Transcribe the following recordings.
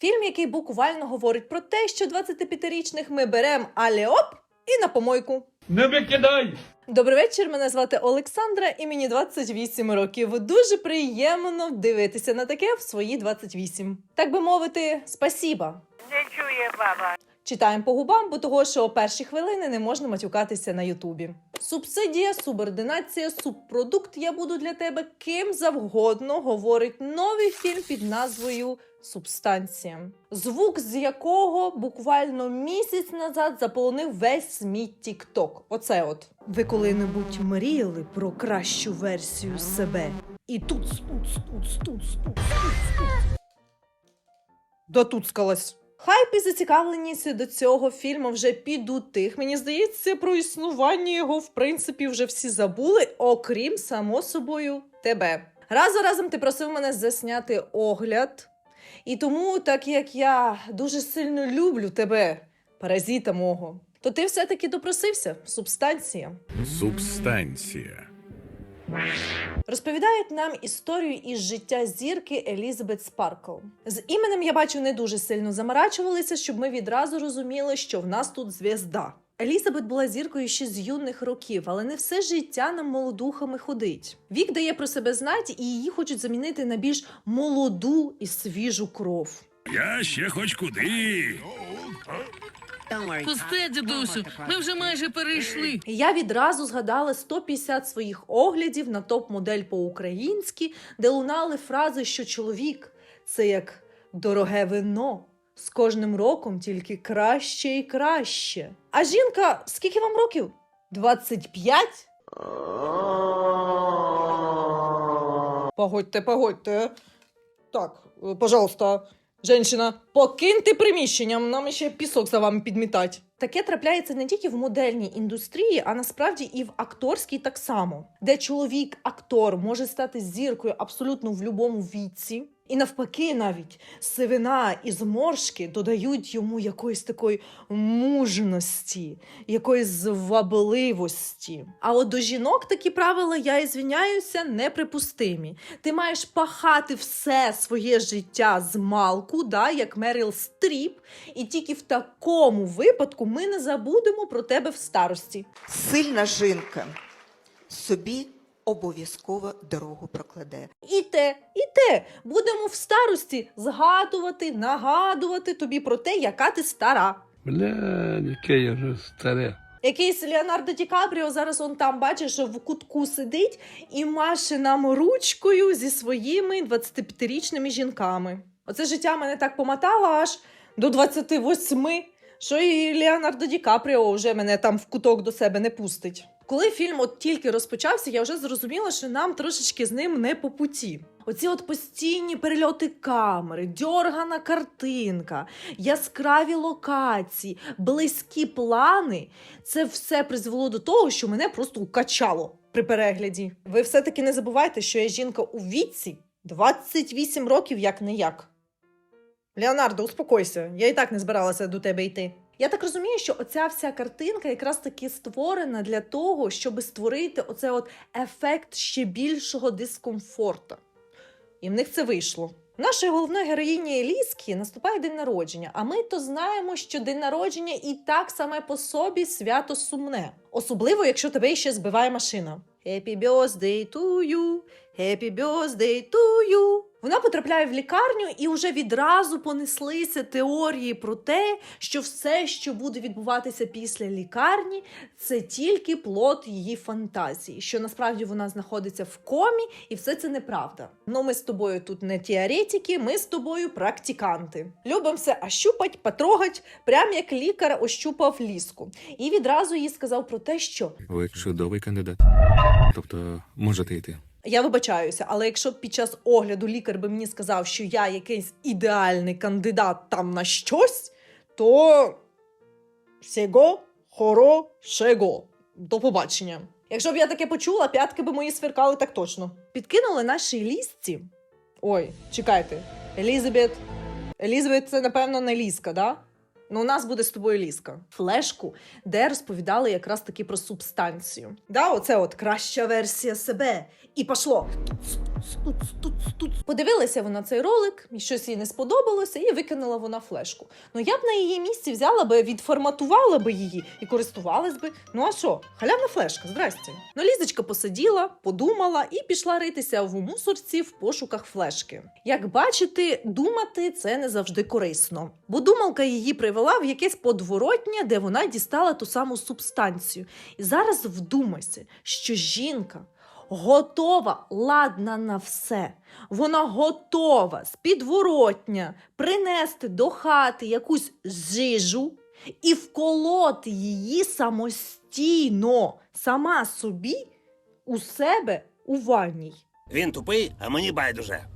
Фільм, який буквально говорить про те, що 25-річних ми беремо але оп і на помойку. Не викидай! Добрий вечір. Мене звати Олександра, і мені 28 років. Дуже приємно дивитися на таке в свої 28. Так би мовити, спасіба. Не чує баба. Читаємо по губам, бо того, що перші хвилини не можна матюкатися на Ютубі. Субсидія, субординація, субпродукт. Я буду для тебе ким завгодно, говорить новий фільм під назвою Субстанція, звук з якого буквально місяць назад заполонив весь мій Тік-Ток. Оце от. Ви коли-небудь мріяли про кращу версію себе? І тут спут, спут, спут. Тут скалась. Хайп і зацікавленість до цього фільму вже підутих. Мені здається, про існування його в принципі вже всі забули, окрім само собою тебе. Раз за разом ти просив мене засняти огляд. І тому, так як я дуже сильно люблю тебе, паразита мого, то ти все-таки допросився, субстанція. Субстанція. Розповідають нам історію із життя зірки Елізабет Спаркл. З іменем я бачу не дуже сильно заморачувалися, щоб ми відразу розуміли, що в нас тут звізда. Елізабет була зіркою ще з юних років, але не все життя нам молодухами ходить. Вік дає про себе знати, і її хочуть замінити на більш молоду і свіжу кров. Я ще хоч куди. Пусте, дідусю, ми вже майже перейшли. Я відразу згадала 150 своїх оглядів на топ-модель по-українськи, де лунали фрази, що чоловік це як дороге вино. З кожним роком тільки краще і краще. А жінка, скільки вам років? 25? Погодьте, погодьте. Так, е, пожалуйста, Женщина, покиньте приміщенням, нам ще пісок за вами підмітать. Таке трапляється не тільки в модельній індустрії, а насправді і в акторській так само, де чоловік-актор може стати зіркою абсолютно в будь-якому віці. І навпаки, навіть сивина і зморшки додають йому якоїсь такої мужності, якоїсь звабливості. А от до жінок такі правила, я і звіняюся, неприпустимі. Ти маєш пахати все своє життя з малку, да, як Меріл Стріп, і тільки в такому випадку ми не забудемо про тебе в старості. Сильна жінка собі обов'язково дорогу прокладе. І те, і те будемо в старості згадувати, нагадувати тобі про те, яка ти стара. Бля, яке я вже старе. Якийсь Леонардо Ді Капріо зараз он там бачиш в кутку сидить і маше нам ручкою зі своїми 25-річними жінками. Оце життя мене так помотало аж до 28, що і Леонардо Ді Капріо вже мене там в куток до себе не пустить. Коли фільм от тільки розпочався, я вже зрозуміла, що нам трошечки з ним не по путі. Оці от постійні перельоти камери, дьоргана картинка, яскраві локації, близькі плани це все призвело до того, що мене просто укачало при перегляді. Ви все-таки не забувайте, що я жінка у віці 28 років, як не як. Леонардо, успокойся, я і так не збиралася до тебе йти. Я так розумію, що оця вся картинка якраз таки створена для того, щоб створити оце от ефект ще більшого дискомфорту. І в них це вийшло. Нашої головної героїні Еліски наступає день народження, а ми то знаємо, що день народження і так саме по собі свято сумне. Особливо, якщо тебе ще збиває машина. Happy birthday to you, happy birthday to you. Вона потрапляє в лікарню і вже відразу понеслися теорії про те, що все, що буде відбуватися після лікарні, це тільки плод її фантазії, що насправді вона знаходиться в комі, і все це неправда. Ну, ми з тобою тут не теоретики, ми з тобою практиканти. Любимо все ощупать, потрогать, прям як лікар ощупав ліску. І відразу їй сказав про те, що Ви чудовий кандидат. Тобто можете йти. Я вибачаюся, але якщо б під час огляду лікар би мені сказав, що я якийсь ідеальний кандидат там на щось, то всього хорошего. До побачення. Якщо б я таке почула, п'ятки би мої сверкали так точно. Підкинули нашій лісці. Ой, чекайте, Елізабет. Елізабет це, напевно, не ліска, да? Ну, у нас буде з тобою ліска. Флешку, де розповідали якраз таки про субстанцію. Да, оце от краща версія себе. І пішло. Подивилася вона цей ролик, і щось їй не сподобалося, і викинула вона флешку. Ну я б на її місці взяла би, відформатувала би її і користувалась би. Ну а що? Халявна флешка, здрасте. Ну, Лізочка посиділа, подумала і пішла ритися в мусорці в пошуках флешки. Як бачите, думати це не завжди корисно, бо думалка її привела в якесь подворотня, де вона дістала ту саму субстанцію. І зараз вдумайся, що жінка готова, ладна на все. Вона готова з підворотня принести до хати якусь жижу і вколоти її самостійно, сама собі у себе у ванній. Він тупий, а мені байдуже.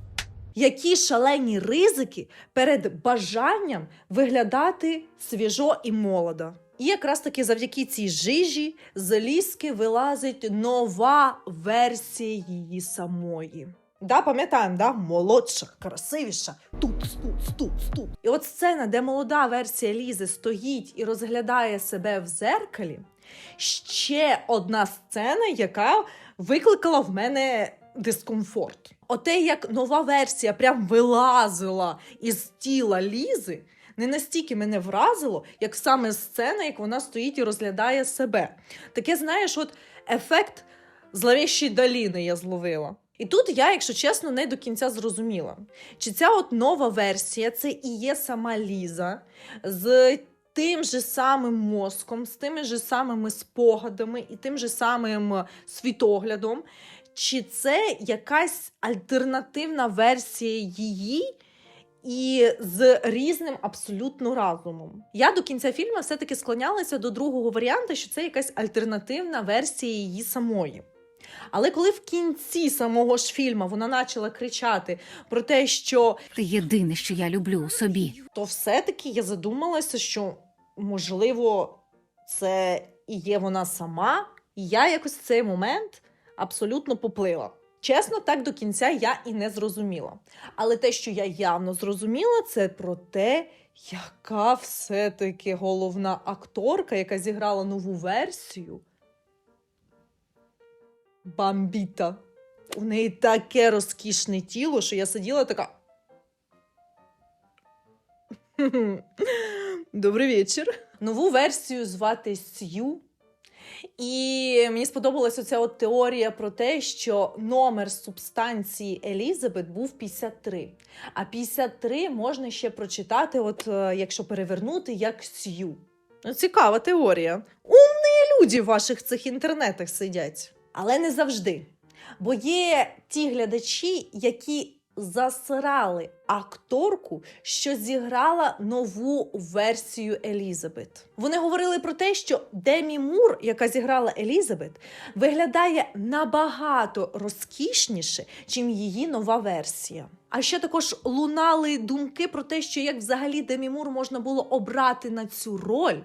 Які шалені ризики перед бажанням виглядати свіжо і молодо. І якраз таки завдяки цій жижі з ліски вилазить нова версія її самої. Да, пам'ятаємо, да? молодша, красивіша, тут, тут, тут, тут. І от сцена, де молода версія Лізи стоїть і розглядає себе в зеркалі, ще одна сцена, яка викликала в мене дискомфорт. Оте, як нова версія прям вилазила із тіла Лізи, не настільки мене вразило, як саме сцена, як вона стоїть і розглядає себе. Таке, знаєш, от ефект зловіщої доліни я зловила. І тут я, якщо чесно, не до кінця зрозуміла, чи ця от нова версія це і є сама Ліза з тим же самим мозком, з тими же самими спогадами і тим же самим світоглядом, чи це якась альтернативна версія її і з різним абсолютно разумом. Я до кінця фільму все-таки склонялася до другого варіанту, що це якась альтернативна версія її самої. Але коли в кінці самого ж фільму вона почала кричати про те, що Ти єдине, що я люблю у собі. то все-таки я задумалася, що можливо це і є вона сама, і я якось в цей момент абсолютно поплила. Чесно, так до кінця я і не зрозуміла. Але те, що я явно зрозуміла, це про те, яка все-таки головна акторка, яка зіграла нову версію. Бамбіта. У неї таке розкішне тіло, що я сиділа така. Добрий вечір. Нову версію звати Сью. І мені сподобалася ця от теорія про те, що номер субстанції Елізабет був 53. А 53 можна ще прочитати, от е, якщо перевернути, як Сью. Ну, цікава теорія. Умні люди в ваших цих інтернетах сидять. Але не завжди. Бо є ті глядачі, які засирали акторку, що зіграла нову версію Елізабет. Вони говорили про те, що Демі Мур, яка зіграла Елізабет, виглядає набагато розкішніше, чим її нова версія. А ще також лунали думки про те, що як взагалі Демі Мур можна було обрати на цю роль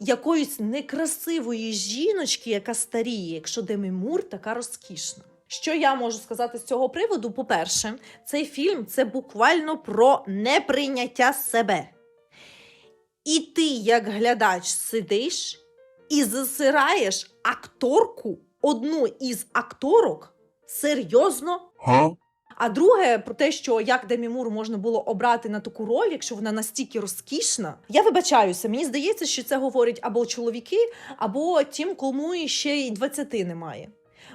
якоїсь некрасивої жіночки, яка старіє, якщо Демі Мур така розкішна. Що я можу сказати з цього приводу? По-перше, цей фільм це буквально про неприйняття себе. І ти, як глядач, сидиш і засираєш акторку, одну із акторок, серйозно. А друге, про те, що як Демі Мур можна було обрати на таку роль, якщо вона настільки розкішна. Я вибачаюся, мені здається, що це говорять або чоловіки, або тим, кому ще й 20 немає.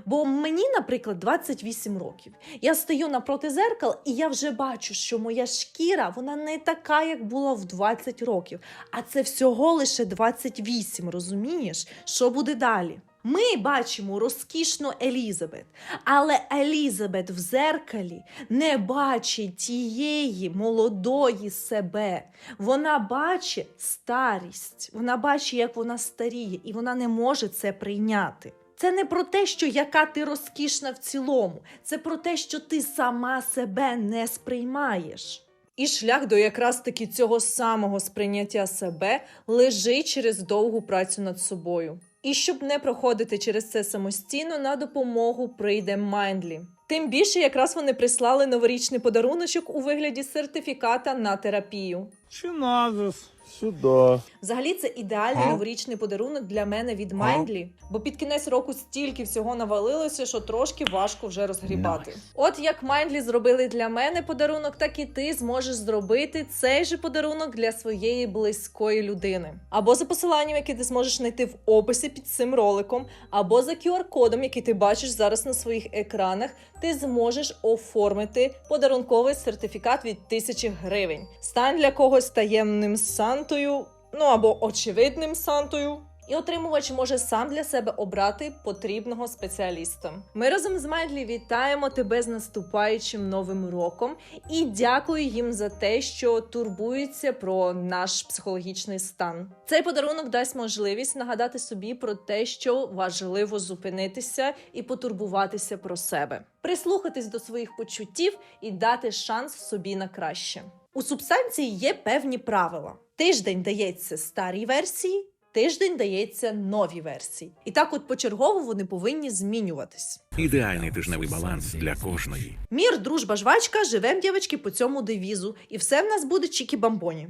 Бо мені, наприклад, 28 років. Я стою напроти зеркал, і я вже бачу, що моя шкіра вона не така, як була в 20 років. А це всього лише 28, розумієш? Що буде далі? Ми бачимо розкішну Елізабет, але Елізабет в зеркалі не бачить тієї молодої себе. Вона бачить старість, вона бачить, як вона старіє, і вона не може це прийняти. Це не про те, що яка ти розкішна в цілому, це про те, що ти сама себе не сприймаєш. І шлях до якраз таки цього самого сприйняття себе лежить через довгу працю над собою. І щоб не проходити через це самостійно, на допомогу прийде Майндлі. Тим більше якраз вони прислали новорічний подаруночок у вигляді сертифіката на терапію. Чи назис? Сюди. Взагалі, це ідеальний новорічний подарунок для мене від Майндлі, бо під кінець року стільки всього навалилося, що трошки важко вже розгрібати. От як Майндлі зробили для мене подарунок, так і ти зможеш зробити цей же подарунок для своєї близької людини. Або за посиланням, яке ти зможеш знайти в описі під цим роликом, або за QR-кодом, який ти бачиш зараз на своїх екранах, ти зможеш оформити подарунковий сертифікат від 1000 гривень. Стань для когось таємним Сантою, ну або очевидним Сантою. І отримувач може сам для себе обрати потрібного спеціаліста. Ми разом з Майдлі вітаємо тебе з наступаючим новим роком і дякую їм за те, що турбуються про наш психологічний стан. Цей подарунок дасть можливість нагадати собі про те, що важливо зупинитися і потурбуватися про себе, прислухатись до своїх почуттів і дати шанс собі на краще. У субстанції є певні правила. Тиждень дається старій версії, тиждень дається новій версії. І так, от почергово вони повинні змінюватись. Ідеальний тижневий баланс для кожної. Мір, дружба, жвачка, живем, дівчатки, по цьому девізу, і все в нас буде чікі-бамбоні.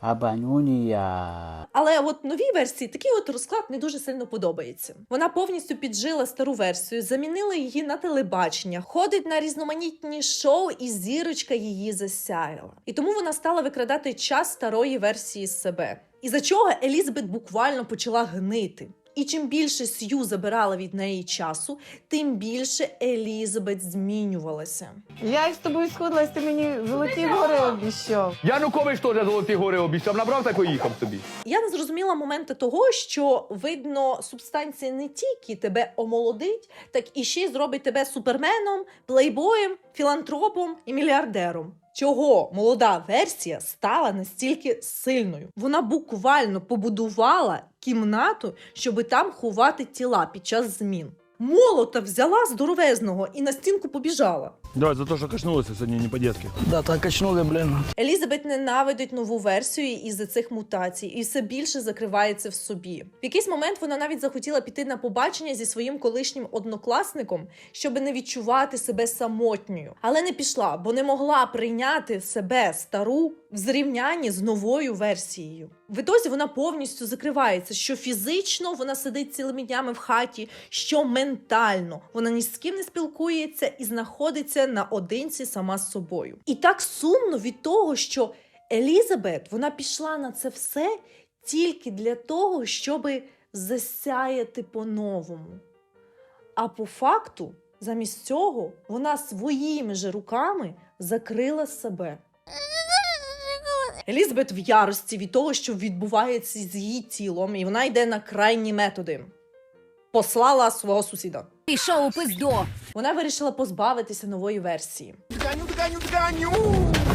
Абанюнія. Але от новій версії такий от розклад не дуже сильно подобається. Вона повністю піджила стару версію, замінила її на телебачення, ходить на різноманітні шоу, і зірочка її засяяла. І тому вона стала викрадати час старої версії з себе. І за чого Елізабет буквально почала гнити. І чим більше Сью забирала від неї часу, тим більше Елізабет змінювалася. Я з тобою сходилась, ти мені золоті гори обіщав. Янукович теж золоті гори обіцяв, набрав так і їхав собі. Я не зрозуміла моменти того, що видно, субстанція не тільки тебе омолодить, так і ще й зробить тебе суперменом, плейбоєм, філантропом і мільярдером. Чого молода версія стала настільки сильною? Вона буквально побудувала кімнату, щоби там ховати тіла під час змін. Молота взяла здоровезного і на стінку побіжала. Давай, за те, що качнулося сьогодні не по-детски. Да, так качнули, блін. Елізабет ненавидить нову версію із-за цих мутацій і все більше закривається в собі. В якийсь момент вона навіть захотіла піти на побачення зі своїм колишнім однокласником, щоб не відчувати себе самотньою, але не пішла, бо не могла прийняти себе стару в зрівнянні з новою версією. В ітозі вона повністю закривається, що фізично вона сидить цілими днями в хаті, що ментально вона ні з ким не спілкується і знаходиться наодинці сама з собою. І так сумно від того, що Елізабет вона пішла на це все тільки для того, щоб засяяти по-новому. А по факту, замість цього, вона своїми же руками закрила себе. Елізабет в ярості від того, що відбувається з її тілом, і вона йде на крайні методи. Послала свого сусіда. Пішов у пизду. Вона вирішила позбавитися нової версії.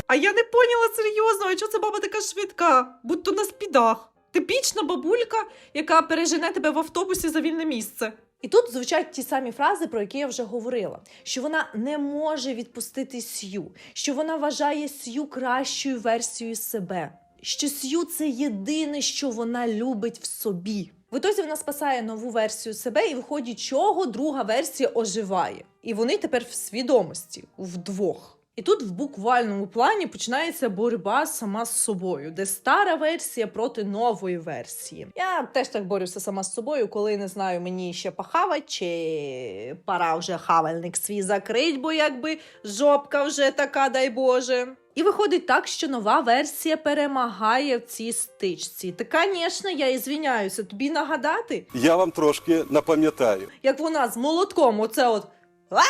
А я не поняла серйозно, а чого ця баба така швидка? Будь то на спідах. Типічна бабулька, яка пережене тебе в автобусі за вільне місце. І тут звучать ті самі фрази, про які я вже говорила: що вона не може відпустити Сью, що вона вважає Сью кращою версією себе, що Сью це єдине, що вона любить в собі. В ітозі вона спасає нову версію себе, і виходить, чого друга версія оживає. І вони тепер в свідомості вдвох. І тут в буквальному плані починається боротьба сама з собою, де стара версія проти нової версії. Я теж так борюся сама з собою, коли не знаю, мені ще похавать, чи пора вже хавальник свій закрить, бо якби жопка вже така, дай Боже. І виходить так, що нова версія перемагає в цій стичці. Та, звісно, я і звіняюся, тобі нагадати, Я вам трошки напам'ятаю. як вона з молотком, оце от а!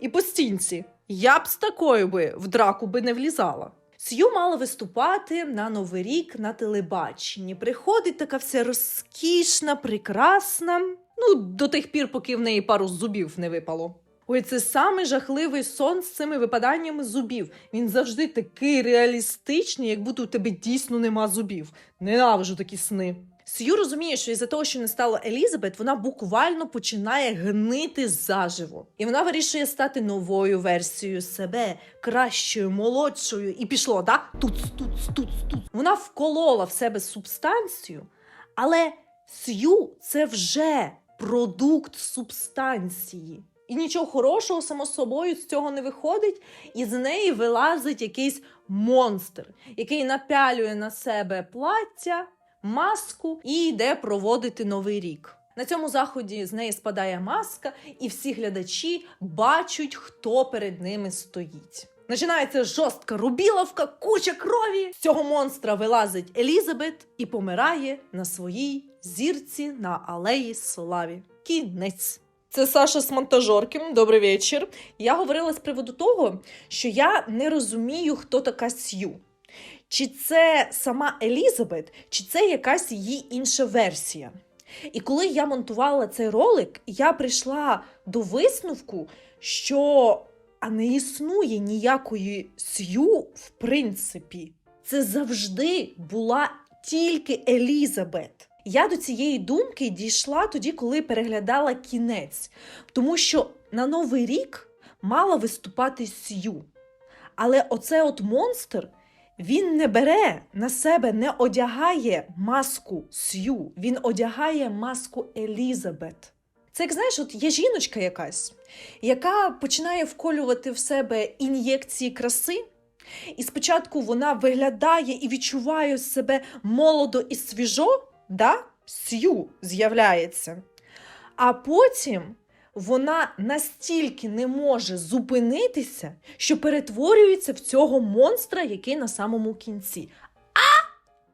і по стінці. Я б з такою би в драку би не влізала. Сью мала виступати на Новий рік на телебаченні. Приходить така вся розкішна, прекрасна. Ну, до тих пір, поки в неї пару зубів не випало. Ой, це самий жахливий сон з цими випаданнями зубів. Він завжди такий реалістичний, як будто у тебе дійсно нема зубів. Ненавижу такі сни. Сью розуміє, що із-за того, що не стало Елізабет, вона буквально починає гнити заживо. І вона вирішує стати новою версією себе, кращою, молодшою. І пішло, да? Туц, туц, туц, туц. Вона вколола в себе субстанцію, але Сью це вже продукт субстанції. І нічого хорошого, само собою, з цього не виходить, і з неї вилазить якийсь монстр, який напялює на себе плаття, маску і йде проводити новий рік. На цьому заході з неї спадає маска, і всі глядачі бачать, хто перед ними стоїть. Починається жорстка рубіловка, куча крові. З цього монстра вилазить Елізабет і помирає на своїй зірці на алеї Славі. Кінець. Це Саша з монтажорки. Добрий вечір. Я говорила з приводу того, що я не розумію, хто така Сью. Чи це сама Елізабет, чи це якась її інша версія. І коли я монтувала цей ролик, я прийшла до висновку, що а не існує ніякої Сью в принципі. Це завжди була тільки Елізабет. Я до цієї думки дійшла тоді, коли переглядала кінець, тому що на Новий рік мала виступати Сью. Але оце от монстр він не бере на себе, не одягає маску Сью, він одягає маску Елізабет. Це як знаєш, от є жіночка якась, яка починає вколювати в себе ін'єкції краси, і спочатку вона виглядає і відчуває себе молодо і свіжо, да? Сью з'являється. А потім вона настільки не може зупинитися, що перетворюється в цього монстра, який на самому кінці. А!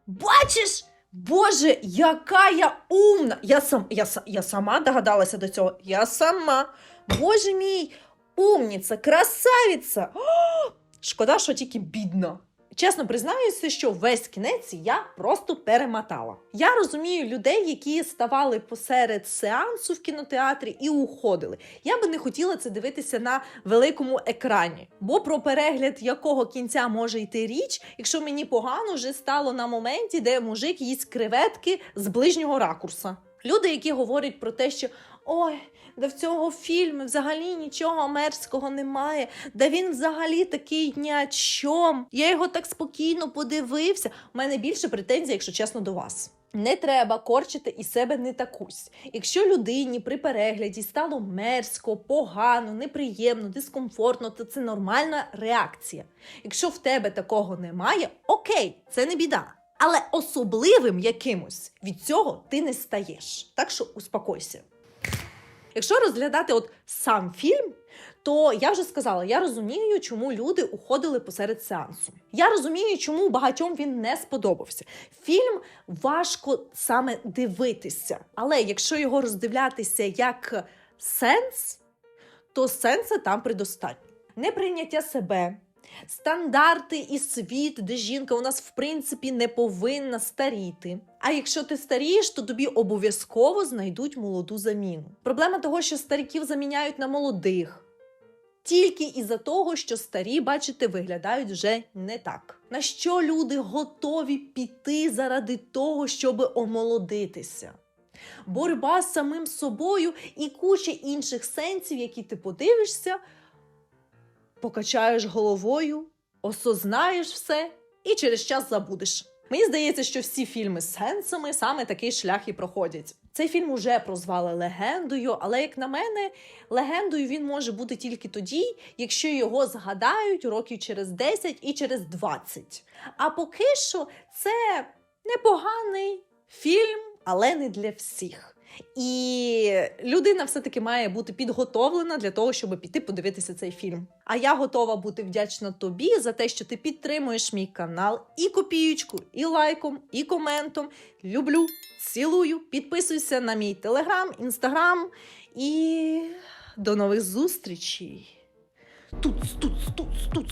Бачиш? Боже, яка я умна! Я, сам, я, я сама догадалася до цього. Я сама. Боже мій, умніця, красавиця! О, шкода, що тільки бідна. Чесно признаюся, що весь кінець я просто перемотала. Я розумію людей, які ставали посеред сеансу в кінотеатрі і уходили. Я би не хотіла це дивитися на великому екрані, бо про перегляд якого кінця може йти річ, якщо мені погано вже стало на моменті, де мужик їсть креветки з ближнього ракурса. Люди, які говорять про те, що ой, да в цього фільму взагалі нічого мерзкого немає, да він взагалі такий ні о чом. Я його так спокійно подивився. У мене більше претензій, якщо чесно, до вас. Не треба корчити із себе не такусь. Якщо людині при перегляді стало мерзко, погано, неприємно, дискомфортно, то це нормальна реакція. Якщо в тебе такого немає, окей, це не біда. Але особливим якимось від цього ти не стаєш. Так що успокойся. Якщо розглядати от сам фільм, то я вже сказала, я розумію, чому люди уходили посеред сеансу. Я розумію, чому багатьом він не сподобався. Фільм важко саме дивитися, але якщо його роздивлятися як сенс, то сенса там предостатньо. Неприйняття себе, стандарти і світ, де жінка у нас в принципі не повинна старіти. А якщо ти старієш, то тобі обов'язково знайдуть молоду заміну. Проблема того, що стариків заміняють на молодих. Тільки із-за того, що старі, бачите, виглядають вже не так. На що люди готові піти заради того, щоб омолодитися? Боротьба з самим собою і куча інших сенсів, які ти подивишся, покачаєш головою, осознаєш все і через час забудеш. Мені здається, що всі фільми з сенсами саме такий шлях і проходять. Цей фільм уже прозвали легендою, але як на мене, легендою він може бути тільки тоді, якщо його згадають років через 10 і через 20. А поки що це непоганий фільм, але не для всіх. І людина все-таки має бути підготовлена для того, щоб піти подивитися цей фільм. А я готова бути вдячна тобі за те, що ти підтримуєш мій канал і копієчку, і лайком, і коментом. Люблю, цілую, підписуйся на мій телеграм, інстаграм і до нових зустрічей. Туц, туц, туц, туц.